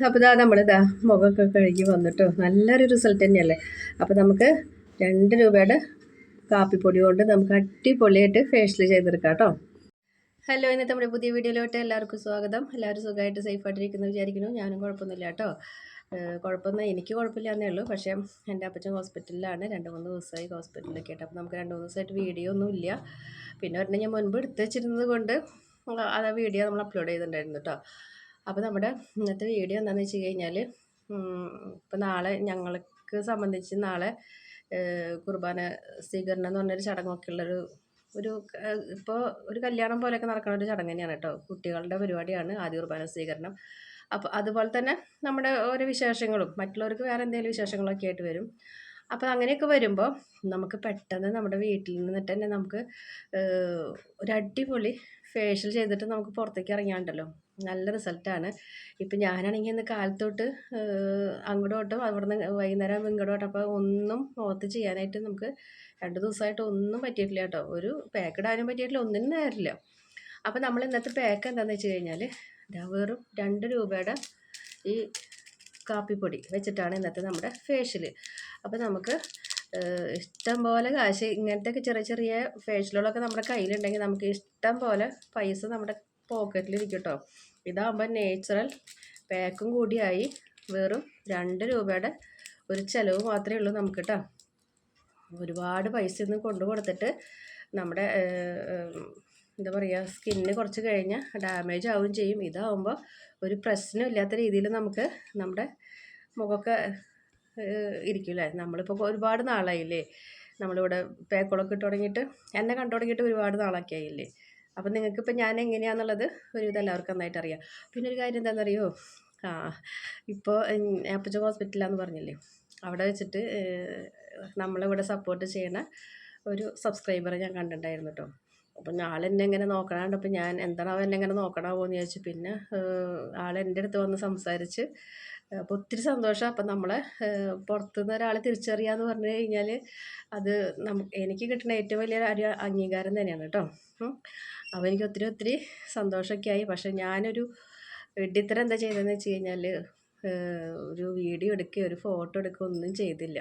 അപ്പോൾ ഇതാ നമ്മളിതാ മുഖമൊക്കെ കഴുകി വന്നിട്ടോ. നല്ലൊരു റിസൾട്ട് തന്നെയല്ലേ? അപ്പോൾ നമുക്ക് രണ്ട് രൂപയുടെ കാപ്പിപ്പൊടി കൊണ്ട് നമുക്ക് അടിപൊളിയായിട്ട് ഫേഷ്യൽ ചെയ്തെടുക്കാം കേട്ടോ. ഹലോ ഇന്നത്തെ നമ്മുടെ പുതിയ വീഡിയോയിലോട്ട് എല്ലാവർക്കും സ്വാഗതം. എല്ലാവരും സുഖമായിട്ട് സേഫായിട്ടിരിക്കുന്നു വിചാരിക്കുന്നു. ഞാനും കുഴപ്പമൊന്നുമില്ല കേട്ടോ. കുഴപ്പമൊന്നും എനിക്ക് കുഴപ്പമില്ല എന്നേ ഉള്ളൂ. പക്ഷേ എന്റെ അപ്പച്ചൻ ഹോസ്പിറ്റലിലാണ്. രണ്ട് മൂന്ന് ദിവസമായി ഹോസ്പിറ്റലിലൊക്കെ ആയിട്ട്. അപ്പോൾ നമുക്ക് രണ്ട് മൂന്ന് ദിവസമായിട്ട് വീഡിയോ ഒന്നും ഇല്ല. പിന്നെ ഒരെണ്ണം ഞാൻ മുൻപ് എടുത്ത് വെച്ചിരുന്നത് കൊണ്ട് അത് വീഡിയോ നമ്മൾ അപ്ലോഡ് ചെയ്തിട്ടുണ്ടായിരുന്നു കേട്ടോ. അപ്പോൾ നമ്മുടെ ഇന്നത്തെ വീഡിയോ എന്താണെന്ന് വെച്ച് കഴിഞ്ഞാൽ ഇപ്പോൾ നാളെ ഞങ്ങൾക്ക് സംബന്ധിച്ച് നാളെ കുർബാന സ്വീകരണം എന്ന് പറഞ്ഞൊരു ചടങ്ങൊക്കെ ഉള്ളൊരു ഒരു ഇപ്പോൾ ഒരു കല്യാണം പോലെയൊക്കെ നടക്കുന്ന ഒരു ചടങ്ങ് തന്നെയാണ് കേട്ടോ. കുട്ടികളുടെ പരിപാടിയാണ് ആദ്യ കുർബാന സ്വീകരണം. അപ്പോൾ അതുപോലെ തന്നെ നമ്മുടെ ഓരോ വിശേഷങ്ങളും മറ്റുള്ളവർക്ക് വേറെ എന്തെങ്കിലും വിശേഷങ്ങളൊക്കെ ആയിട്ട് വരും. അപ്പോൾ അങ്ങനെയൊക്കെ വരുമ്പോൾ നമുക്ക് പെട്ടെന്ന് നമ്മുടെ വീട്ടിൽ നിന്നിട്ട് തന്നെ നമുക്ക് ഒരു അടിപൊളി ഫേഷ്യൽ ചെയ്തിട്ട് നമുക്ക് പുറത്തേക്ക് ഇറങ്ങിയാണ്ടല്ലോ. നല്ല റിസൾട്ടാണ്. ഇപ്പം ഞാനാണെങ്കിൽ ഇന്ന് കാലത്തോട്ട് അങ്ങോട്ടോട്ടും അവിടെ നിന്ന് വൈകുന്നേരം ഇങ്ങോട്ടോട്ടും അപ്പോൾ ഒന്നും മുഖത്ത് ചെയ്യാനായിട്ട് നമുക്ക് രണ്ട് ദിവസമായിട്ട് ഒന്നും പറ്റിയിട്ടില്ല കേട്ടോ. ഒരു പാക്ക് ഇടാനും പറ്റിയിട്ടില്ല ഒന്നിനും നേരില്ല. അപ്പോൾ നമ്മൾ ഇന്നത്തെ പാക്ക് എന്താണെന്ന് വെച്ച് കഴിഞ്ഞാൽ വെറും രണ്ട് രൂപയുടെ ഈ കാപ്പിപ്പൊടി വെച്ചിട്ടാണ് ഇന്നത്തെ നമ്മുടെ ഫേഷ്യൽ അപ്പോൾ നമുക്ക് ഇഷ്ടം പോലെ കാശ് ഇങ്ങനത്തെ ചെറിയ ചെറിയ ഫേഷ്യലുകളൊക്കെ നമ്മുടെ കയ്യിലുണ്ടെങ്കിൽ നമുക്ക് ഇഷ്ടം പോലെ പൈസ നമ്മുടെ പോക്കറ്റിലിരിക്കും കേട്ടോ. ഇതാകുമ്പോൾ നേച്ചുറൽ പാക്കും കൂടിയായി. വെറും രണ്ട് രൂപയുടെ ഒരു ചിലവ് മാത്രമേ ഉള്ളൂ നമുക്ക് കേട്ടോ ഒരുപാട് പൈസ ഒന്നും കൊണ്ടു കൊടുത്തിട്ട് നമ്മുടെ എന്താ പറയുക സ്കിന്നിന് കുറച്ച് കഴിഞ്ഞാൽ ഡാമേജ് ആവുകയും ചെയ്യും. ഇതാവുമ്പോൾ ഒരു പ്രശ്നമില്ലാത്ത രീതിയിൽ നമുക്ക് നമ്മുടെ മുഖമൊക്കെ ഇരിക്കില്ലേ? നമ്മളിപ്പോൾ ഒരുപാട് നാളായില്ലേ? നമ്മളിവിടെ പേക്കോളൊക്കെ ഇട്ട് തുടങ്ങിയിട്ട് എന്നെ കണ്ടു തുടങ്ങിയിട്ട് ഒരുപാട് നാളൊക്കെ ആയില്ലേ? അപ്പം നിങ്ങൾക്കിപ്പോൾ ഞാൻ എങ്ങനെയാണെന്നുള്ളത് ഒരു ഇത് എല്ലാവർക്കും നന്നായിട്ട് അറിയാം പിന്നെ ഒരു കാര്യം എന്താണെന്നറിയോ ആ ഇപ്പോൾ അപ്പച്ച ഹോസ്പിറ്റലാന്ന് പറഞ്ഞില്ലേ? അവിടെ വെച്ചിട്ട് നമ്മളിവിടെ സപ്പോർട്ട് ചെയ്യണ ഒരു സബ്സ്ക്രൈബർ ഞാൻ കണ്ടിട്ടുണ്ടായിരുന്നു കേട്ടോ. അപ്പം എങ്ങനെ ഇങ്ങനെ അപ്പം ഞാൻ എന്താണോ എന്നെ എങ്ങനെ നോക്കണോ എന്ന് ചോദിച്ചു പിന്നെ ആൾ എന്റെ അടുത്ത് വന്ന് സംസാരിച്ച് അപ്പോൾ ഒത്തിരി സന്തോഷം. അപ്പം നമ്മളെ പുറത്തുനിന്ന് ഒരാളെ തിരിച്ചറിയാന്ന് പറഞ്ഞു കഴിഞ്ഞാൽ അത് നമുക്ക് എനിക്ക് കിട്ടുന്ന ഏറ്റവും വലിയ ഒരു അംഗീകാരം തന്നെയാണ് കേട്ടോ. അപ്പോൾ എനിക്ക് ഒത്തിരി ഒത്തിരി സന്തോഷമൊക്കെ ആയി പക്ഷേ ഞാനൊരു വെഡിത്തരം എന്താ ചെയ്തതെന്ന് വെച്ച് കഴിഞ്ഞാൽ ഒരു വീഡിയോ എടുക്കുകയോ ഒരു ഫോട്ടോ എടുക്കുകയോ ഒന്നും ചെയ്തില്ല.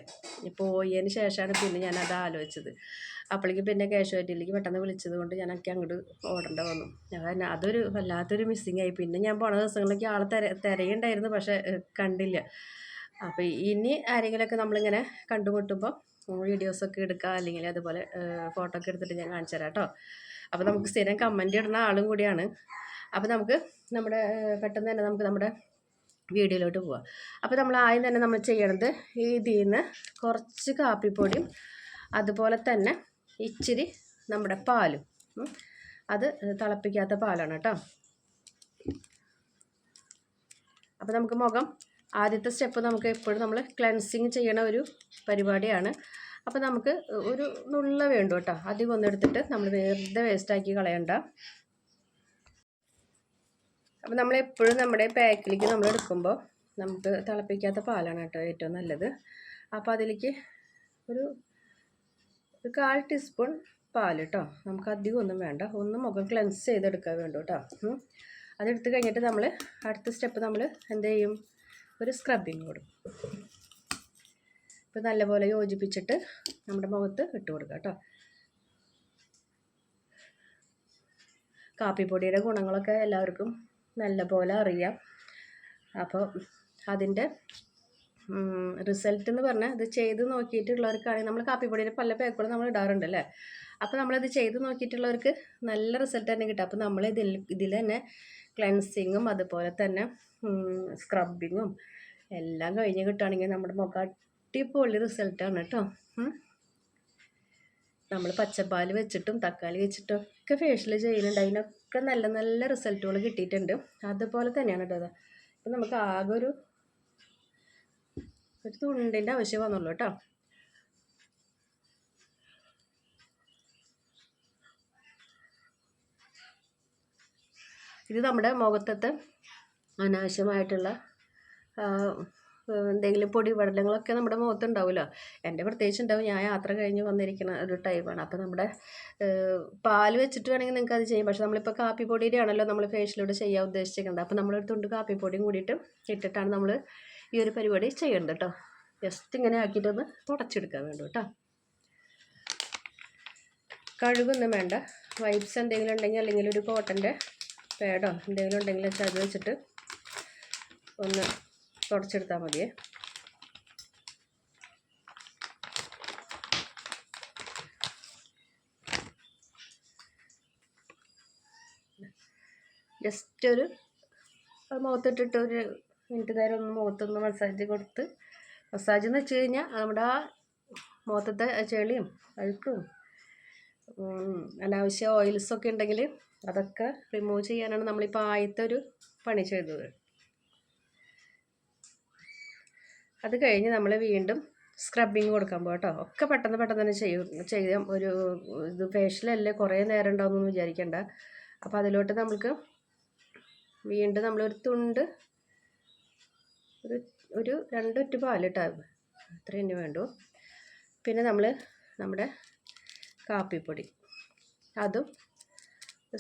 പോയതിന് ശേഷമാണ് പിന്നെ ഞാനത് ആലോചിച്ചത്. അപ്പോഴേക്കും പിന്നെ കാഷ്വാലിറ്റിയിലേക്ക് പെട്ടെന്ന് വിളിച്ചത് കൊണ്ട് ഞാനൊക്കെ അങ്ങോട്ട് ഓടേണ്ട വന്നു. ഞാൻ അതൊരു വല്ലാത്തൊരു മിസ്സിങ് ആയി. പിന്നെ ഞാൻ പോണ ദിവസങ്ങളിലേക്ക് ആളെ തിര തിരയുണ്ടായിരുന്നു പക്ഷേ കണ്ടില്ല. അപ്പോൾ ഇനി ആരെങ്കിലുമൊക്കെ നമ്മളിങ്ങനെ കണ്ടുമുട്ടുമ്പോൾ വീഡിയോസൊക്കെ എടുക്കുക അല്ലെങ്കിൽ അതുപോലെ ഫോട്ടോ ഒക്കെ എടുത്തിട്ട് ഞാൻ കാണിച്ചു തരാം കേട്ടോ. അപ്പോൾ നമുക്ക് സ്ഥിരം കമന്റ് ഇടുന്ന ആളും കൂടിയാണ്. അപ്പോൾ നമുക്ക് നമ്മുടെ പെട്ടെന്ന് തന്നെ നമുക്ക് നമ്മുടെ വീഡിയോയിലോട്ട് പോവാം. അപ്പോൾ നമ്മൾ ആദ്യം തന്നെ നമ്മൾ ചെയ്യണത് ഇതിൽ നിന്ന് കുറച്ച് കാപ്പിപ്പൊടിയും അതുപോലെ തന്നെ ഇച്ചിരി നമ്മുടെ പാലും. അത് തിളപ്പിക്കാത്ത പാലാണ് കേട്ടോ. അപ്പോൾ നമുക്ക് മുഖം ആദ്യത്തെ സ്റ്റെപ്പ് നമുക്ക് എപ്പോഴും നമ്മൾ ക്ലെൻസിങ് ചെയ്യണ ഒരു പരിപാടിയാണ്. അപ്പോൾ നമുക്ക് ഒരു നുള്ള വേണ്ടു കേട്ടോ. അധികം ഒന്നും എടുത്തിട്ട് നമ്മൾ വെറുതെ വേസ്റ്റാക്കി കളയണ്ട. അപ്പോൾ നമ്മളെപ്പോഴും നമ്മുടെ പാക്കിലേക്ക് നമ്മൾ എടുക്കുമ്പോൾ നമുക്ക് തിളപ്പിക്കാത്ത പാലാണ് കേട്ടോ ഏറ്റവും നല്ലത്. അപ്പോൾ അതിലേക്ക് ഒരു ഒരു കാൽ ടീസ്പൂൺ പാൽ കേട്ടോ. നമുക്ക് അധികം ഒന്നും വേണ്ട. ഒന്ന് മുഖം ക്ലെൻസ് ചെയ്തെടുക്കാൻ വേണ്ടു കേട്ടോ. അതെടുത്ത് കഴിഞ്ഞിട്ട് നമ്മൾ അടുത്ത സ്റ്റെപ്പ് നമ്മൾ എന്ത് ചെയ്യും? ഒരു സ്ക്രബിങ് കൊടുക്കും. ഇപ്പോൾ നല്ലപോലെ യോജിപ്പിച്ചിട്ട് നമ്മുടെ മുഖത്ത് ഇട്ട് കൊടുക്കുക കേട്ടോ. കാപ്പിപ്പൊടിയുടെ ഗുണങ്ങളൊക്കെ എല്ലാവർക്കും നല്ലപോലെ അറിയാം. അപ്പോൾ അതിന്റെ റിസൾട്ട് എന്ന് പറഞ്ഞാൽ ഇത് ചെയ്ത് നോക്കിയിട്ടുള്ളവർക്കാണെങ്കിൽ നമ്മൾ കാപ്പിപ്പൊടിയുടെ പല പേക്കുകളും നമ്മൾ ഇടാറുണ്ട് അല്ലേ? അപ്പോൾ നമ്മളത് ചെയ്ത് നോക്കിയിട്ടുള്ളവർക്ക് നല്ല റിസൾട്ട് തന്നെ കിട്ടും. അപ്പോൾ നമ്മൾ ഇതിൽ ഇതിൽ തന്നെ ക്ലെൻസിങ്ങും അതുപോലെ തന്നെ സ്ക്രബിങ്ങും എല്ലാം കഴിഞ്ഞ് കിട്ടുകയാണെങ്കിൽ നമ്മുടെ മുഖം അടിപൊളി റിസൾട്ടാണ് കേട്ടോ. നമ്മൾ പച്ചപ്പാൽ വെച്ചിട്ടും തക്കാളി വെച്ചിട്ടും ഒക്കെ ഫേഷ്യൽ ചെയ്യുന്നുണ്ട്. അതിനൊക്കെ നല്ല നല്ല റിസൾട്ടുകൾ കിട്ടിയിട്ടുണ്ട്. അതുപോലെ തന്നെയാണ് കേട്ടോ അത് ഇപ്പം നമുക്ക് ആകെ ഒരു ഒരു തുണ്ടിന്റെ ആവശ്യം വന്നുള്ളൂ കേട്ടോ. ഇത് നമ്മുടെ മുഖത്തത്തെ അനാവശ്യമായിട്ടുള്ള എന്തെങ്കിലും പൊടി പടലങ്ങളൊക്കെ നമ്മുടെ മുഖത്ത് ഉണ്ടാവുമല്ലോ എന്റെ പ്രത്യേകിച്ച് ഉണ്ടാവും ഞാൻ യാത്ര കഴിഞ്ഞ് വന്നിരിക്കുന്ന ഒരു ടൈമാണ് അപ്പോൾ നമ്മുടെ പാൽ വെച്ചിട്ട് വേണമെങ്കിൽ നിങ്ങൾക്ക് അത് ചെയ്യാം. പക്ഷേ നമ്മളിപ്പോൾ കാപ്പിപ്പൊടിയുടെ ആണല്ലോ നമ്മൾ ഫേഷ്യലൂടെ ചെയ്യാൻ ഉദ്ദേശിച്ചിരിക്കുന്നത്. അപ്പോൾ നമ്മളൊരു തുണ്ട് കാപ്പിപ്പൊടിയും കൂടിയിട്ട് ഇട്ടിട്ടാണ് നമ്മൾ ഈ ഒരു പരിപാടി ചെയ്യേണ്ടത് കേട്ടോ. ജസ്റ്റ് ഇങ്ങനെ ആക്കിയിട്ടൊന്ന് തുടച്ചെടുക്കാൻ വേണ്ടു കേട്ടോ. കഴുകൊന്നും വേണ്ട. വൈപ്സ് എന്തെങ്കിലും ഉണ്ടെങ്കിൽ അല്ലെങ്കിൽ ഒരു കോട്ടന്റെ പാഡോ എന്തെങ്കിലും ഉണ്ടെങ്കിൽ വെച്ചാൽ അത് വെച്ചിട്ട് ഒന്ന് തുടച്ചെടുത്താൽ മതിയേ. ജസ്റ്റ് ഒരു മുഖത്തിട്ടിട്ട് ഒരു മിനിറ്റ് നേരം ഒന്ന് മുഖത്തൊന്ന് മസാജ് കൊടുത്ത് മസാജ് എന്ന് വെച്ച് കഴിഞ്ഞാൽ നമ്മുടെ ആ മുഖത്തത്തെ ചെളിയും അഴുക്കും അനാവശ്യ ഓയിൽസൊക്കെ ഉണ്ടെങ്കിൽ അതൊക്കെ റിമൂവ് ചെയ്യാനാണ് നമ്മളിപ്പോൾ ആദ്യത്തെ ഒരു പണി ചെയ്തത്. അത് കഴിഞ്ഞ് നമ്മൾ വീണ്ടും സ്ക്രബിങ് കൊടുക്കാൻ പോകും കേട്ടോ ഒക്കെ പെട്ടെന്ന് പെട്ടെന്ന് തന്നെ ചെയ്യും. ചെയ്യാം. ഒരു ഇത് ഫേഷ്യലല്ലേ കുറേ നേരം ഉണ്ടാവുമെന്ന് വിചാരിക്കേണ്ട. അപ്പോൾ അതിലോട്ട് നമുക്ക് വീണ്ടും നമ്മളൊരു തുണ്ട് ഒരു ഒരു രണ്ടൊറ്റ പാലിട്ടാ അത്ര തന്നെ വേണ്ടു. പിന്നെ നമ്മൾ നമ്മുടെ കാപ്പിപ്പൊടി. അതും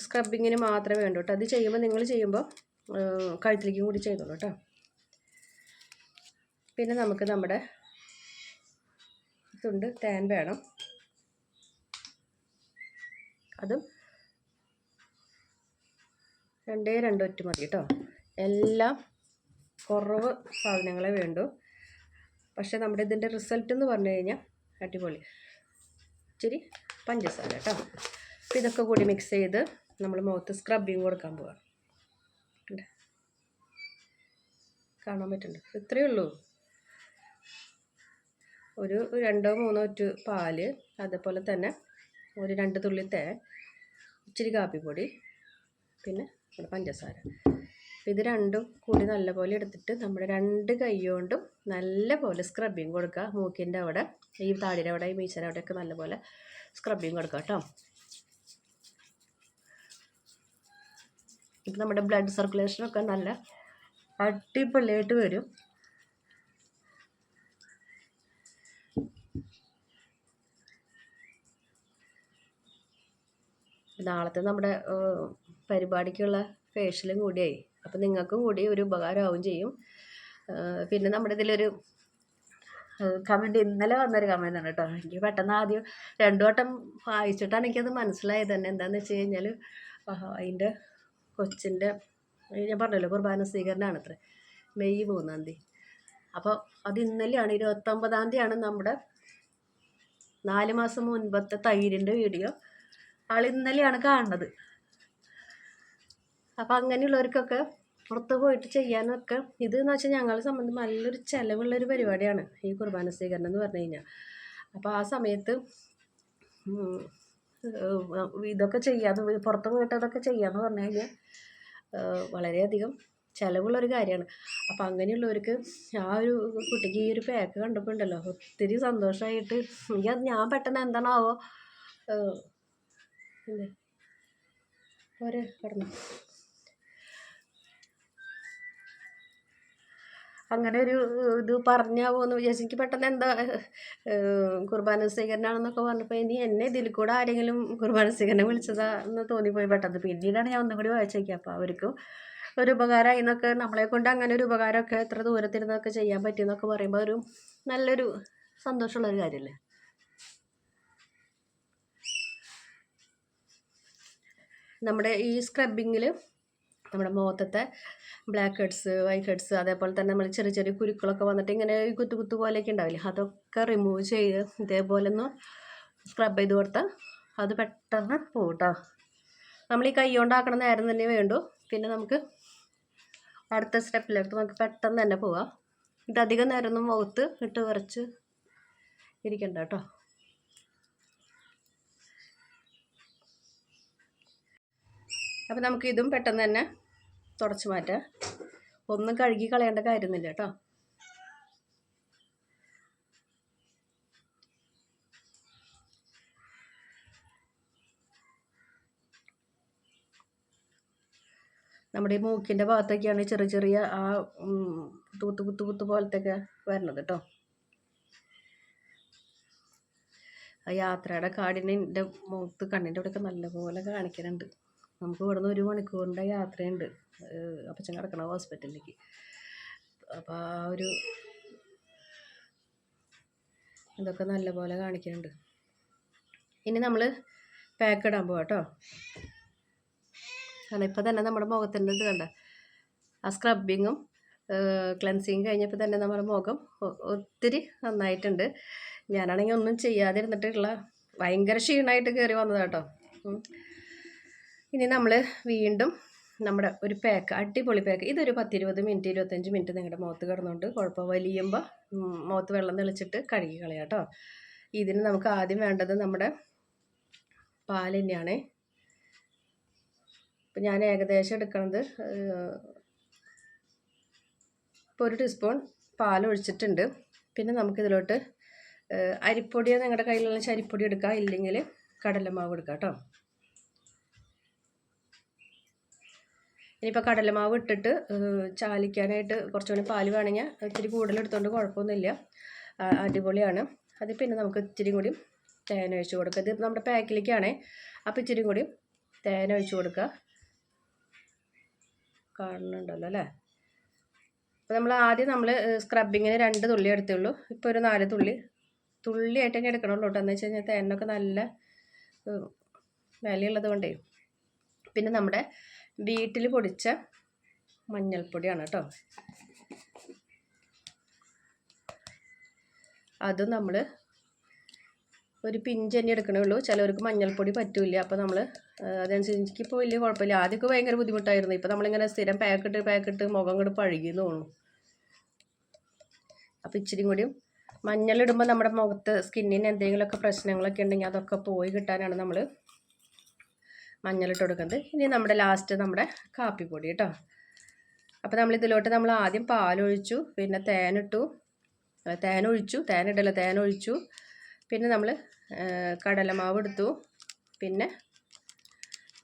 സ്ക്രബിങ്ങിന് മാത്രമേ വേണ്ടൂ കേട്ടോ അത് ചെയ്യുമ്പോൾ നിങ്ങൾ ചെയ്യുമ്പോൾ കഴുത്തിലേക്കും കൂടി ചെയ്തോളൂ കേട്ടോ പിന്നെ നമുക്ക് നമ്മുടെ തുണ്ട് തേൻ വേണം. അതും രണ്ടേ രണ്ട് ഒറ്റ മതി കേട്ടോ. എല്ലാം കുറവ് സാധനങ്ങളെ വേണ്ടു. പക്ഷേ നമ്മുടെ ഇതിന്റെ റിസൾട്ട് എന്ന് പറഞ്ഞു കഴിഞ്ഞാൽ അടിപൊളി. ഇച്ചിരി പഞ്ചസാര കേട്ടോ. അപ്പോൾ ഇതൊക്കെ കൂടി മിക്സ് ചെയ്ത് നമ്മൾ മുഖത്ത് സ്ക്രബിങ് കൊടുക്കാൻ പോവാം? കാണാൻ പറ്റുന്നുണ്ട്. ഇത്രയേ ഉള്ളൂ. ഒരു രണ്ടോ മൂന്നോ ഒറ്റ പാൽ അതേപോലെ തന്നെ ഒരു രണ്ട് തുള്ളി തേ ഇച്ചിരി കാപ്പിപ്പൊടി പിന്നെ നമ്മുടെ പഞ്ചസാര. ഇത് രണ്ടും കൂടി നല്ലപോലെ എടുത്തിട്ട് നമ്മുടെ രണ്ട് കൈ കൊണ്ടും നല്ലപോലെ സ്ക്രബിങ് കൊടുക്കുക. മൂക്കിന്റെ അവിടെ ഈ താടിയുടെ അവിടെ ഈ മീശയുടെ അവിടെയൊക്കെ നല്ലപോലെ സ്ക്രബിങ് കൊടുക്കുക കേട്ടോ. ഇപ്പം നമ്മുടെ ബ്ലഡ് സർക്കുലേഷനൊക്കെ നല്ല അടിപൊളിയായിട്ട് വരും. നാളത്തെ നമ്മുടെ പരിപാടിക്കുള്ള ഫേഷ്യലും കൂടിയായി. അപ്പം നിങ്ങൾക്കും കൂടി ഒരു ഉപകാരമാവും ചെയ്യും. പിന്നെ നമ്മുടെ ഇതിലൊരു കമന്റ് ഇന്നലെ വന്നൊരു കമന്റ് ആണ് കേട്ടോ. എനിക്ക് പെട്ടെന്ന് ആദ്യം രണ്ടു വട്ടം വായിച്ചിട്ടാണ് എനിക്കത് മനസ്സിലായത്. തന്നെ എന്താണെന്ന് വെച്ച് കഴിഞ്ഞാൽ അതിന്റെ കൊച്ചിന്റെ ഞാൻ പറഞ്ഞല്ലോ കുർബാന സ്വീകരണമാണ് അത്ര മെയ് മൂന്നാം തീയതി. അപ്പോൾ അത് ഇന്നലെയാണ് ഇരുപത്തൊമ്പതാം തീയതിയാണ് നമ്മുടെ നാല് മാസം മുൻപത്തെ തൈരിന്റെ വീഡിയോ. ആൾ ഇന്നലെയാണ് കാണുന്നത്. അപ്പം അങ്ങനെയുള്ളവർക്കൊക്കെ പുറത്ത് പോയിട്ട് ചെയ്യാനൊക്കെ ഇത് എന്ന് വെച്ചാൽ ഞങ്ങളെ സംബന്ധിച്ച് നല്ലൊരു ചിലവുള്ളൊരു പരിപാടിയാണ് ഈ കുർബാന സ്വീകരണം എന്ന് പറഞ്ഞു കഴിഞ്ഞാൽ അപ്പോൾ ആ സമയത്ത് ഇതൊക്കെ ചെയ്യാതെ പുറത്ത് പോയിട്ട് അതൊക്കെ ചെയ്യാന്ന് പറഞ്ഞു കഴിഞ്ഞാൽ വളരെയധികം ചിലവുള്ളൊരു കാര്യമാണ്. അപ്പോൾ അങ്ങനെയുള്ളവർക്ക് ആ ഒരു കുട്ടിക്ക് ഈ ഒരു പാക്ക് കണ്ടപ്പോൾ ഉണ്ടല്ലോ ഒത്തിരി സന്തോഷമായിട്ട് എനിക്കത് ഞാൻ പെട്ടെന്ന് എന്താണാവോ? എന്തേ പോരെ പറഞ്ഞു അങ്ങനെ ഒരു ഇത് പറഞ്ഞാവോന്ന് വിചാരിച്ചു എനിക്ക് പെട്ടെന്ന് എന്താ കുർബാന സ്വീകരണമാണെന്നൊക്കെ പറഞ്ഞപ്പോൾ ഇനി എന്നെ ഇതിൽ കൂടെ ആരെങ്കിലും കുർബാന സ്വീകരണം വിളിച്ചതാ എന്ന് തോന്നിപ്പോയി പെട്ടെന്ന്. പിന്നീടാണ് ഞാൻ ഒന്നും കൂടി വായിച്ചേക്കുക അപ്പോൾ അവർക്കും ഒരു ഉപകാരമായി എന്നൊക്കെ നമ്മളെ കൊണ്ട് അങ്ങനെ ഒരു ഉപകാരമൊക്കെ എത്ര ദൂരത്തിരുന്നൊക്കെ ചെയ്യാൻ പറ്റിയെന്നൊക്കെ പറയുമ്പോൾ ഒരു നല്ലൊരു സന്തോഷമുള്ളൊരു കാര്യമല്ലേ? നമ്മുടെ ഈ സ്ക്രബിങ്ങിൽ നമ്മുടെ മുഖത്തത്തെ ബ്ലാക്ക് ഹെഡ്സ് വൈറ്റ് ഹെഡ്സ് അതേപോലെ തന്നെ നമ്മൾ ചെറിയ ചെറിയ കുരുക്കളൊക്കെ വന്നിട്ട് ഇങ്ങനെ കുത്തു കുത്തു പോലെയൊക്കെ ഉണ്ടാവില്ലേ? അതൊക്കെ റിമൂവ് ചെയ്ത് ഇതേപോലെ ഒന്ന് സ്ക്രബ് ചെയ്ത് കൊടുത്താൽ അത് പെട്ടെന്ന് പോകും കേട്ടോ നമ്മൾ ഈ കൈ കൊണ്ടാക്കണ നേരം തന്നെ വേണ്ടു. പിന്നെ നമുക്ക് അടുത്ത സ്റ്റെപ്പിലെടുത്ത് നമുക്ക് പെട്ടെന്ന് തന്നെ പോവാം. ഇത് അധികം നേരം ഒന്നും മുഖത്ത് ഇട്ട് വിറച്ച് ഇരിക്കണ്ട കേട്ടോ. അപ്പോൾ നമുക്ക് ഇതും പെട്ടെന്ന് തന്നെ തുടച്ച് മാറ്റാം. ഒന്നും കഴുകി കളയേണ്ട കാര്യമൊന്നുമില്ല കേട്ടോ. നമ്മുടെ ഈ മൂക്കിന്റെ ഭാഗത്തൊക്കെയാണ് ചെറിയ ചെറിയ ആ തൂത്ത് കുത്ത് കുത്ത് പോലത്തെയൊക്കെ വരണത് കേട്ടോ. ആ യാത്രയുടെ കാടിന്റെ മൂത്ത് കണ്ണിന്റെ അവിടെയൊക്കെ നല്ലപോലെ കാണിക്കുന്നുണ്ട് നമുക്ക് ഇവിടുന്ന് ഒരു മണിക്കൂറിന്റെ യാത്രയുണ്ട്. അപ്പച്ചൻ കിടക്കണ ഹോസ്പിറ്റലിലേക്ക്. അപ്പോൾ ആ ഒരു ഇതൊക്കെ നല്ലപോലെ കാണിക്കുന്നുണ്ട്. ഇനി നമ്മൾ പാക്ക് ഇടാൻ പോവാം കേട്ടോ കാരണം ഇപ്പം തന്നെ നമ്മുടെ മുഖത്തിന്റെ ഇത് കണ്ട? ആ സ്ക്രബിങ്ങും ക്ലൻസിങ് കഴിഞ്ഞപ്പോൾ തന്നെ നമ്മുടെ മുഖം ഒത്തിരി നന്നായിട്ടുണ്ട്. ഞാനാണെങ്കിൽ ഒന്നും ചെയ്യാതിരുന്നിട്ടുള്ള ഭയങ്കര ക്ഷീണമായിട്ട് കയറി വന്നതാട്ടോ. ഇനി നമ്മൾ വീണ്ടും നമ്മുടെ ഒരു പാക്ക് അടിപൊളി പാക്ക് ഇതൊരു പത്തിരുപത് മിനിറ്റ് ഇരുപത്തഞ്ച് മിനിറ്റ് നിങ്ങളുടെ മുഖത്ത് കിടന്നുകൊണ്ട് കുഴപ്പം വലിയുമ്പോൾ മുഖത്ത് വെള്ളം തെളിച്ചിട്ട് കഴുകി കളയാം കേട്ടോ. ഇതിന് നമുക്ക് ആദ്യം വേണ്ടത് നമ്മുടെ പാൽ തന്നെയാണ്. ഇപ്പം ഞാൻ ഏകദേശം എടുക്കുന്നത് ഇപ്പോൾ ഒരു ടീസ്പൂൺ പാൽ ഒഴിച്ചിട്ടുണ്ട്. പിന്നെ നമുക്കിതിലോട്ട് അരിപ്പൊടിയോ അരിപ്പൊടി നിങ്ങളുടെ കയ്യിലുള്ള അരിപ്പൊടി എടുക്കാം. ഇല്ലെങ്കിൽ കടലമാവ് എടുക്കാം കേട്ടോ. ഇനിയിപ്പോൾ കടലമാവ് ഇട്ടിട്ട് ചാലിക്കാനായിട്ട് കുറച്ചുകൂടി പാൽ വേണമെങ്കിൽ ഇത്തിരി കൂടുതലെടുത്തോണ്ട് കുഴപ്പമൊന്നുമില്ല. അടിപൊളിയാണ്. അത് പിന്നെ നമുക്ക് ഇത്തിരി കൂടി തേൻ ഒഴിച്ച് കൊടുക്കുക ഇത് നമ്മുടെ പാക്കിലേക്കാണേ. അപ്പോൾ ഇച്ചിരി കൂടി തേൻ ഒഴിച്ച് കൊടുക്കുക. കാണുന്നുണ്ടല്ലോ അല്ലേ? അപ്പോൾ നമ്മൾ ആദ്യം നമ്മൾ സ്ക്രബിങ്ങിന് രണ്ട് തുള്ളി എടുത്തുള്ളൂ ഇപ്പോൾ ഒരു നാല് തുള്ളി. തുള്ളിയായിട്ട് തന്നെ എടുക്കണമല്ലോ കേട്ടോ. എന്ന് വെച്ച് കഴിഞ്ഞാൽ തേനൊക്കെ നല്ല വിലയുള്ളത് കൊണ്ടേ. പിന്നെ നമ്മുടെ വീട്ടിൽ പൊടിച്ച മഞ്ഞൾപ്പൊടിയാണ് കേട്ടോ. അത് നമ്മൾ ഒരു പിഞ്ച് തന്നെ എടുക്കണേ ഉള്ളൂ. ചിലവർക്ക് മഞ്ഞൾപ്പൊടി പറ്റൂല അപ്പോൾ നമ്മൾ അതനുസരിച്ച് എനിക്കിപ്പോൾ വലിയ കുഴപ്പമില്ല. ആദ്യമൊക്കെ ഭയങ്കര ബുദ്ധിമുട്ടായിരുന്നു. ഇപ്പോൾ നമ്മളിങ്ങനെ സ്ഥിരം പാക്കിട്ട് പാക്കിട്ട് മുഖം കൂടെ പഴുകി തോന്നുന്നു. അപ്പോൾ ഇച്ചിരി കൂടിയും മഞ്ഞളിടുമ്പോൾ നമ്മുടെ മുഖത്ത് സ്കിന്നിന് എന്തെങ്കിലുമൊക്കെ പ്രശ്നങ്ങളൊക്കെ ഉണ്ടെങ്കിൽ അതൊക്കെ പോയി കിട്ടാനാണ് നമ്മൾ മഞ്ഞളിട്ട് കൊടുക്കുന്നത്. ഇനി നമ്മുടെ ലാസ്റ്റ് നമ്മുടെ കാപ്പിപ്പൊടി കേട്ടോ അപ്പോൾ നമ്മൾ ഇതിലോട്ട് നമ്മൾ ആദ്യം പാലൊഴിച്ചു പിന്നെ തേനിട്ടു. തേനൊഴിച്ചു തേൻ തേനൊഴിച്ചു. പിന്നെ നമ്മൾ കടലമാവ് എടുത്തു. പിന്നെ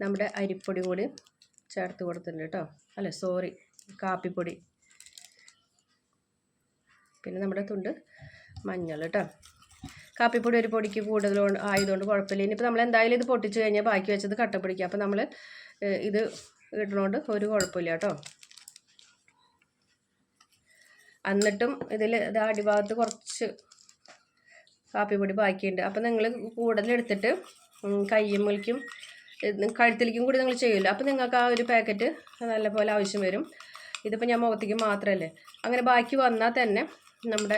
നമ്മുടെ അരിപ്പൊടി കൂടി ചേർത്ത് കൊടുത്തിട്ടുണ്ട് കേട്ടോ അല്ല സോറി കാപ്പിപ്പൊടി. പിന്നെ നമ്മുടെ തുണ്ട് മഞ്ഞൾ കേട്ടോ കാപ്പിപ്പൊടി ഒരു പൊടിക്ക് കൂടുതൽ കൊണ്ട് ആയതുകൊണ്ട് കുഴപ്പമില്ല. ഇനിയിപ്പോൾ നമ്മൾ എന്തായാലും ഇത് പൊട്ടിച്ച് കഴിഞ്ഞാൽ ബാക്കി വെച്ചത് കട്ട പിടിക്കുക അപ്പോൾ നമ്മൾ ഇത് ഇടണോണ്ട് ഒരു കുഴപ്പമില്ല കേട്ടോ. എന്നിട്ടും ഇതിൽ ഇത് അടിഭാഗത്ത് കുറച്ച് കാപ്പിപ്പൊടി ബാക്കിയുണ്ട്. അപ്പോൾ നിങ്ങൾ കൂടുതലെടുത്തിട്ട് കയ്യുമ്മലിക്കും കഴുത്തിലേക്കും കൂടി നിങ്ങൾ ചെയ്യുമല്ലോ. അപ്പോൾ നിങ്ങൾക്ക് ആ ഒരു പാക്കറ്റ് നല്ലപോലെ ആവശ്യം വരും. ഇതിപ്പോൾ ഞാൻ മുഖത്തേക്ക് മാത്രമല്ലേ അങ്ങനെ ബാക്കി വന്നാൽ തന്നെ നമ്മുടെ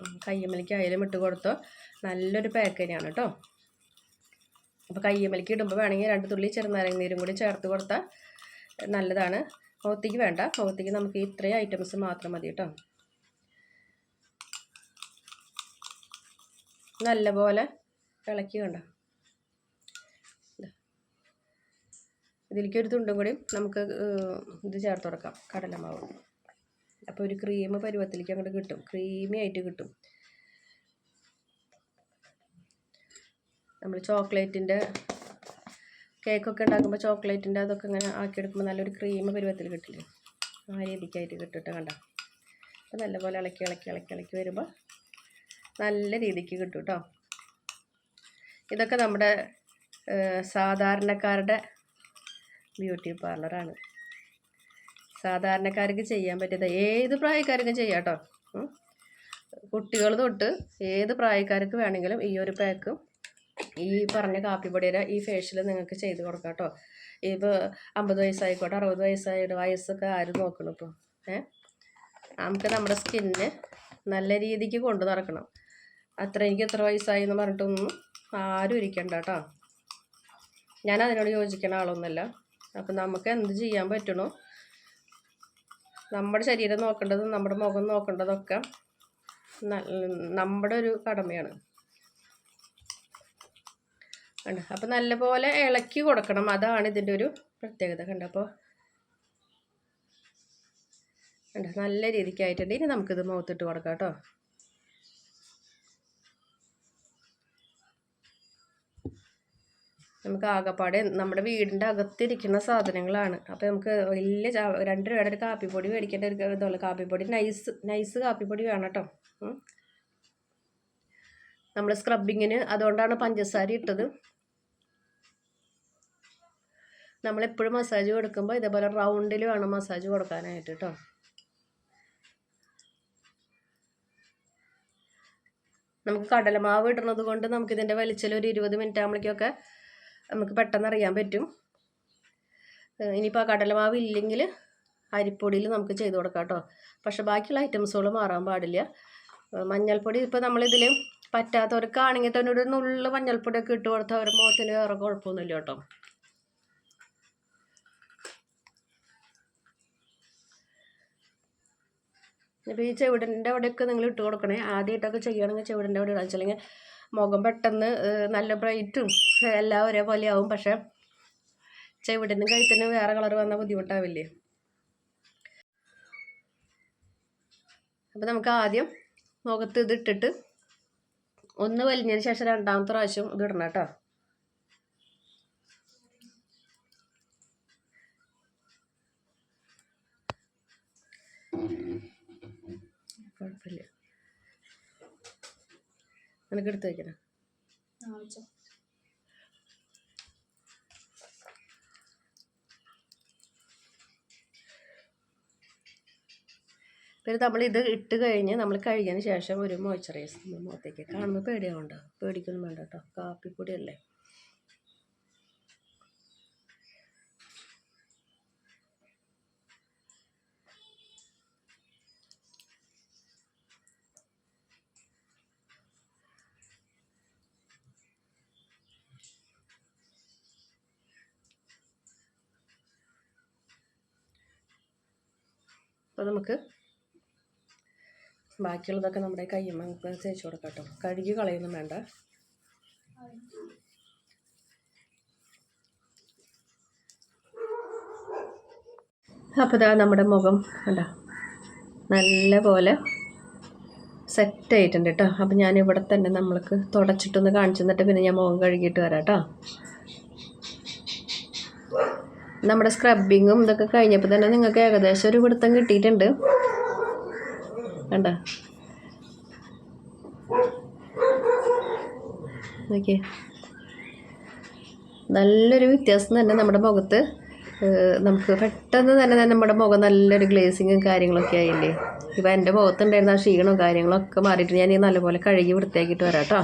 കാലുമലിക്കായാലും കയ്യുമലിക്കായാലും ഇട്ട് കൊടുത്തോ. നല്ലൊരു പാക്ക് തന്നെയാണ് കേട്ടോ അപ്പോൾ കയ്യമ്മലിക്ക് ഇടുമ്പോൾ വേണമെങ്കിൽ രണ്ട് തുള്ളി ചെറുനാരങ്ങ നീരും കൂടി ചേർത്ത് കൊടുത്താൽ നല്ലതാണ്. മുഖത്തേക്ക് വേണ്ട. മുഖത്തേക്ക് നമുക്ക് ഇത്രയും ഐറ്റംസ് മാത്രം മതി കേട്ടോ നല്ലപോലെ ഇളക്കി കണ്ട. ഇതിലേക്ക് ഒരു തുണ്ടും കൂടി നമുക്ക് ഇത് ചേർത്ത് കൊടുക്കാം. കടലമാവ്. അപ്പോൾ ഒരു ക്രീം പരുവത്തിലേക്ക് അങ്ങോട്ട് കിട്ടും. ക്രീമി ആയിട്ട് കിട്ടും. നമ്മൾ ചോക്ലേറ്റിന്റെ കേക്കൊക്കെ ഉണ്ടാക്കുമ്പോൾ ചോക്ലേറ്റിന്റെ അതൊക്കെ ഇങ്ങനെ ആക്കിയെടുക്കുമ്പോൾ നല്ലൊരു ക്രീം പരുവത്തിൽ കിട്ടില്ലേ? ആ രീതിക്കായിട്ട് കിട്ടിട്ട് കണ്ട? അപ്പോൾ നല്ലപോലെ ഇളക്കി ഇളക്കി ഇളക്കി ഇളക്കി വരുമ്പോൾ നല്ല രീതിക്ക് കിട്ടും കേട്ടോ ഇതൊക്കെ നമ്മുടെ സാധാരണക്കാരുടെ ബ്യൂട്ടി പാർലറാണ് സാധാരണക്കാർക്ക് ചെയ്യാൻ പറ്റിയത്. ഏത് പ്രായക്കാർക്കും ചെയ്യാം കേട്ടോ. കുട്ടികൾ തൊട്ട് ഏത് പ്രായക്കാർക്ക് വേണമെങ്കിലും ഈ ഒരു പാക്ക് ഈ പറഞ്ഞ കാപ്പിപ്പൊടിയുടെ ഈ ഫേഷ്യൽ നിങ്ങൾക്ക് ചെയ്ത് കൊടുക്കാം കേട്ടോ. ഇപ്പോൾ അമ്പത് വയസ്സായിക്കോട്ടെ അറുപത് വയസ്സായിട്ട് വയസ്സൊക്കെ ആരും നോക്കണം ഇപ്പോൾ ഏ? നമുക്ക് നമ്മുടെ സ്കിന്നിന് നല്ല രീതിക്ക് കൊണ്ടു നടക്കണം. അത്ര എനിക്ക് എത്ര വയസ്സായി എന്ന് പറഞ്ഞിട്ടൊന്നും ആരും ഇരിക്കണ്ട കേട്ടോ. ഞാൻ അതിനോട് യോജിക്കണ ആളൊന്നുമല്ല. അപ്പം നമുക്ക് എന്ത് ചെയ്യാൻ പറ്റണോ നമ്മുടെ ശരീരം നോക്കേണ്ടതും നമ്മുടെ മുഖം നോക്കേണ്ടതൊക്കെ നമ്മുടെ ഒരു കടമയാണ്. കണ്ട? അപ്പോൾ നല്ലപോലെ ഇളക്കി കൊടുക്കണം. അതാണ് ഇതിന്റെ ഒരു പ്രത്യേകത. കണ്ടപ്പോൾ കണ്ട? നല്ല രീതിക്കായിട്ടുണ്ട്. ഇനി നമുക്കിത് മുഖത്തിട്ട് കൊടുക്കാം കേട്ടോ. നമുക്ക് ആകപ്പാടെ നമ്മുടെ വീടിന്റെ അകത്തിരിക്കുന്ന സാധനങ്ങളാണ്. അപ്പോൾ നമുക്ക് വലിയ രണ്ട് രൂപയുടെ ഒരു കാപ്പിപ്പൊടി മേടിക്കേണ്ട ഒരു ഇതുള്ള കാപ്പിപ്പൊടി നൈസ് നൈസ് കാപ്പിപ്പൊടി വേണം കേട്ടോ. നമ്മൾ സ്ക്രബിങ്ങിന് അതുകൊണ്ടാണ് പഞ്ചസാര ഇട്ടത്. നമ്മളെപ്പോഴും മസാജ് കൊടുക്കുമ്പോൾ ഇതേപോലെ റൗണ്ടിൽ വേണം മസാജ് കൊടുക്കാനായിട്ട് കേട്ടോ. നമുക്ക് കടലമാവ് ഇടുന്നത് കൊണ്ട് നമുക്കിതിന്റെ വലിച്ചിൽ ഒരു ഇരുപത് മിനിറ്റ് ആകുമ്പോഴേക്കൊക്കെ നമുക്ക് പെട്ടെന്ന് അറിയാൻ പറ്റും. ഇനിയിപ്പോൾ കടലമാവ് ഇല്ലെങ്കിൽ അരിപ്പൊടിയിൽ നമുക്ക് ചെയ്ത് കൊടുക്കാം കേട്ടോ. പക്ഷെ ബാക്കിയുള്ള ഐറ്റംസുകൾ മാറാൻ പാടില്ല. മഞ്ഞൾപ്പൊടി ഇപ്പോൾ നമ്മളിതിൽ പറ്റാത്തവർക്കാണെങ്കിൽ തന്നെ ഒരു നുള്ളു മഞ്ഞൾപ്പൊടിയൊക്കെ ഇട്ട് കൊടുത്താൽ അവരുടെ മുഖത്തിന് വേറെ കുഴപ്പമൊന്നുമില്ല കേട്ടോ. ഇപ്പോൾ ഈ ചെവിടിന്റെ അവിടെയൊക്കെ നിങ്ങൾ ഇട്ട് കൊടുക്കണേ. ആദ്യമായിട്ടൊക്കെ ചെയ്യണമെങ്കിൽ ചെവിടിന്റെ അവിടെ ഇടാൻ വെച്ചില്ലെങ്കിൽ മുഖം പെട്ടെന്ന് നല്ല ബ്രൈറ്റും എല്ലാം ഒരേപോലെ ആവും. പക്ഷെ ചെവിടിനും കഴുത്തിനും വേറെ കളർ വന്നാൽ ബുദ്ധിമുട്ടാവില്ലേ? അപ്പോൾ നമുക്ക് ആദ്യം മുഖത്ത് ഇത് ഇട്ടിട്ട് ഒന്ന് വലിഞ്ഞതിന് ശേഷം രണ്ടാമത്തെ പ്രാവശ്യം ഇത് ഇടണം കേട്ടോ. കുഴപ്പമില്ല. നിനക്ക് എടുത്ത് വയ്ക്കണം പിന്നെ നമ്മൾ ഇത് ഇട്ട് കഴിഞ്ഞ് നമ്മൾ കഴുകിയതിന് ശേഷം ഒരു മോയ്സ്ചറൈസർ മുഖത്തേക്ക്. കാണുമ്പോൾ പേടിയാവണ്ട. പേടിക്കൊന്നും വേണ്ട കേട്ടോ കാപ്പിപ്പൊടിയല്ലേ? അപ്പോൾ നമുക്ക് ബാക്കിയുള്ളതൊക്കെ നമ്മുടെ കയ്യുമ്മ നമുക്ക് തേച്ച് കൊടുക്കാം കേട്ടോ കഴുകി കളയൊന്നും വേണ്ട. അപ്പോൾ ഇതാ നമ്മുടെ മുഖം കണ്ടോ? നല്ല പോലെ സെറ്റ് ആയിട്ടുണ്ട് കേട്ടോ. അപ്പം ഞാൻ ഇവിടെ തന്നെ നമ്മൾക്ക് തുടച്ചിട്ടൊന്ന് കാണിച്ചു തന്നിട്ട് പിന്നെ ഞാൻ മുഖം കഴുകിയിട്ട് വരാം കേട്ടോ. നമ്മുടെ സ്ക്രബിങ്ങും ഇതൊക്കെ കഴിഞ്ഞപ്പോൾ തന്നെ നിങ്ങൾക്ക് ഏകദേശം ഒരു പിടുത്തം കിട്ടിയിട്ടുണ്ട്. കണ്ട? നോക്കിയേ. നല്ലൊരു വ്യത്യാസം തന്നെ നമ്മുടെ മുഖത്ത്. നമുക്ക് പെട്ടെന്ന് തന്നെ നമ്മുടെ മുഖം നല്ലൊരു ഗ്ലേസിങ്ങും കാര്യങ്ങളൊക്കെ ആയില്ലേ? ഇപ്പം എന്റെ മുഖത്തുണ്ടായിരുന്ന ആ ക്ഷീണവും കാര്യങ്ങളൊക്കെ മാറിയിട്ട് ഞാൻ ഈ നല്ലപോലെ കഴുകി വൃത്തിയാക്കിയിട്ട് വരാം കേട്ടോ.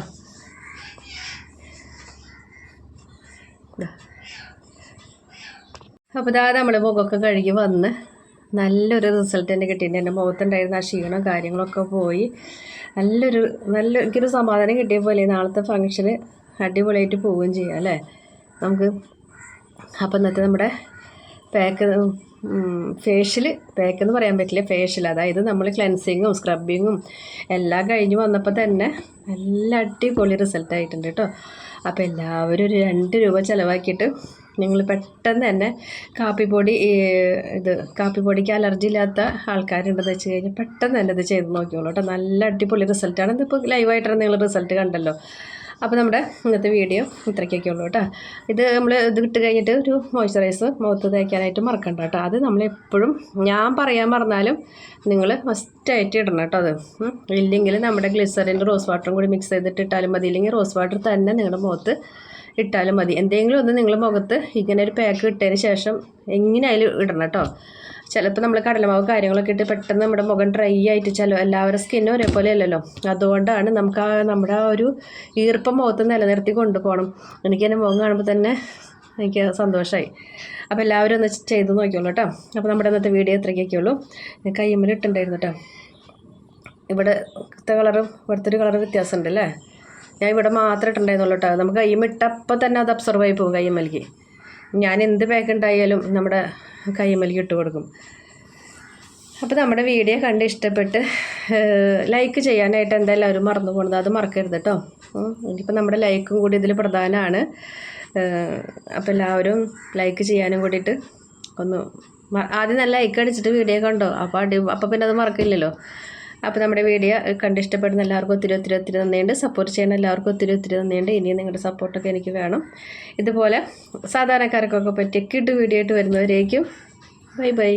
അപ്പോൾ ഇതാ നമ്മൾ മുഖമൊക്കെ കഴുകി വന്ന് നല്ലൊരു റിസൾട്ട് തന്നെ കിട്ടിയിട്ടുണ്ട്. എന്റെ മുഖത്തുണ്ടായിരുന്ന ആ ക്ഷീണം കാര്യങ്ങളൊക്കെ പോയി. നല്ലൊരു നല്ല എനിക്കൊരു സമാധാനം കിട്ടിയ പോലെ നാളത്തെ ഫങ്ഷന് അടിപൊളിയായിട്ട് പോവുകയും ചെയ്യാം അല്ലേ? നമുക്ക് അപ്പം ഇന്നത്തെ നമ്മുടെ പാക്ക് ഫേഷ്യൽ പാക്ക് എന്ന് പറയാൻ പറ്റില്ല ഫേഷ്യൽ അതായത് നമ്മൾ ക്ലെൻസിങ്ങും സ്ക്രബിങ്ങും എല്ലാം കഴിഞ്ഞ് വന്നപ്പോൾ തന്നെ നല്ല അടിപൊളി റിസൾട്ടായിട്ടുണ്ട് കേട്ടോ. അപ്പോൾ എല്ലാവരും ഒരു രണ്ട് രൂപ ചിലവാക്കിയിട്ട് നിങ്ങൾ പെട്ടെന്ന് തന്നെ കാപ്പിപ്പൊടി ഇത് കാപ്പിപ്പൊടിക്ക് അലർജി ഇല്ലാത്ത ആൾക്കാരുണ്ടെന്ന് വെച്ച് കഴിഞ്ഞാൽ പെട്ടെന്ന് തന്നെ ഇത് ചെയ്ത് നോക്കിയോളൂ കേട്ടോ. നല്ല അടിപൊളി റിസൾട്ടാണ് ഇതിപ്പോൾ ലൈവായിട്ടാണ് നിങ്ങൾ റിസൾട്ട് കണ്ടല്ലോ. അപ്പോൾ നമ്മുടെ ഇന്നത്തെ വീഡിയോ ഇത്രയ്ക്കൊക്കെ ഉള്ളൂ കേട്ടോ. ഇത് നമ്മൾ ഇത് ഇട്ട് കഴിഞ്ഞിട്ട് ഒരു മോയ്സ്ചറൈസർ മുഖത്ത് തേക്കാനായിട്ട് മറക്കണ്ട കേട്ടോ. അത് നമ്മളെപ്പോഴും ഞാൻ പറയാൻ പറഞ്ഞാലും നിങ്ങൾ മസ്റ്റായിട്ട് ഇടണം കേട്ടോ അത്. ഇല്ലെങ്കിൽ നമ്മുടെ ഗ്ലിസറിന്റെ റോസ് വാട്ടറും കൂടി മിക്സ് ചെയ്തിട്ട് ഇട്ടാലും മതി. ഇല്ലെങ്കിൽ റോസ് വാട്ടർ തന്നെ നിങ്ങളുടെ മുഖത്ത് ഇട്ടാലും മതി. എന്തെങ്കിലും ഒന്ന് നിങ്ങൾ മുഖത്ത് ഇങ്ങനെ ഒരു പാക്ക് ഇട്ടതിന് ശേഷം എങ്ങനെ അതിൽ ഇടണം കേട്ടോ ചിലപ്പോൾ നമ്മൾ കടലമാവ് കാര്യങ്ങളൊക്കെ ഇട്ട് പെട്ടെന്ന് നമ്മുടെ മുഖം ഡ്രൈ ആയിട്ട് ചില എല്ലാവരുടെ സ്കിന്നും ഒരേപോലെ അല്ലല്ലോ? അതുകൊണ്ടാണ് നമുക്ക് ആ നമ്മുടെ ആ ഒരു ഈർപ്പം മുഖത്ത് നിലനിർത്തി കൊണ്ടുപോകണം. എനിക്ക് എന്റെ മുഖം കാണുമ്പോൾ തന്നെ എനിക്ക് സന്തോഷമായി അപ്പോൾ എല്ലാവരും ഒന്ന് ചെയ്ത് നോക്കിയോളൂ കേട്ടോ അപ്പോൾ നമ്മുടെ ഇന്നത്തെ വീഡിയോ ഇത്രയ്ക്കൊക്കെ ഉള്ളൂ. കയ്യമ്മൽ ഇട്ടുണ്ടായിരുന്നു കേട്ടോ ഇവിടെ കളറും ഇവിടുത്തെ ഒരു കളർ വ്യത്യാസമുണ്ട് അല്ലേ? ഞാൻ ഇവിടെ മാത്രം ഇട്ടുണ്ടായിരുന്നുള്ളൂ കേട്ടോ. നമുക്ക് കയ്യും ഇട്ടപ്പോൾ തന്നെ അത് അബ്സർവ് ആയി പോകും കയ്യമ്മലിക്ക് ഞാൻ എന്ത് പാക്ക് ഉണ്ടായാലും നമ്മുടെ മലകി ഇട്ട് കൊടുക്കും. അപ്പോൾ നമ്മുടെ വീഡിയോ കണ്ട് ഇഷ്ടപ്പെട്ട് ലൈക്ക് ചെയ്യാനായിട്ട് എന്തായാലും എല്ലാവരും മറന്നു പോകുന്നത് അത് മറക്കരുത് കേട്ടോ. ഇനിയിപ്പോൾ നമ്മുടെ ലൈക്കും കൂടി ഇതിൽ പ്രധാനമാണ് അപ്പോൾ എല്ലാവരും ലൈക്ക് ചെയ്യാനും കൂടിയിട്ട് ഒന്ന് ആദ്യം നല്ല ലൈക്ക് അടിച്ചിട്ട് വീഡിയോ കണ്ടോ? അപ്പോൾ അടി അപ്പോൾ പിന്നെ അത് മറക്കില്ലല്ലോ. അപ്പോൾ നമ്മുടെ വീഡിയോ കണ്ടിഷ്ടപ്പെടുന്ന എല്ലാവർക്കും ഒത്തിരി ഒത്തിരി ഒത്തിരി നന്ദിയുണ്ട്. സപ്പോർട്ട് ചെയ്യുന്ന എല്ലാവർക്കും ഒത്തിരി ഒത്തിരി നന്ദിയുണ്ട്. ഇനിയും നിങ്ങളുടെ സപ്പോർട്ടൊക്കെ എനിക്ക് വേണം. ഇതുപോലെ സാധാരണക്കാർക്കൊക്കെ പറ്റിയ കിട്ടു വീഡിയോ ആയിട്ട് വരുന്നവരേക്കും ബൈ ബൈ.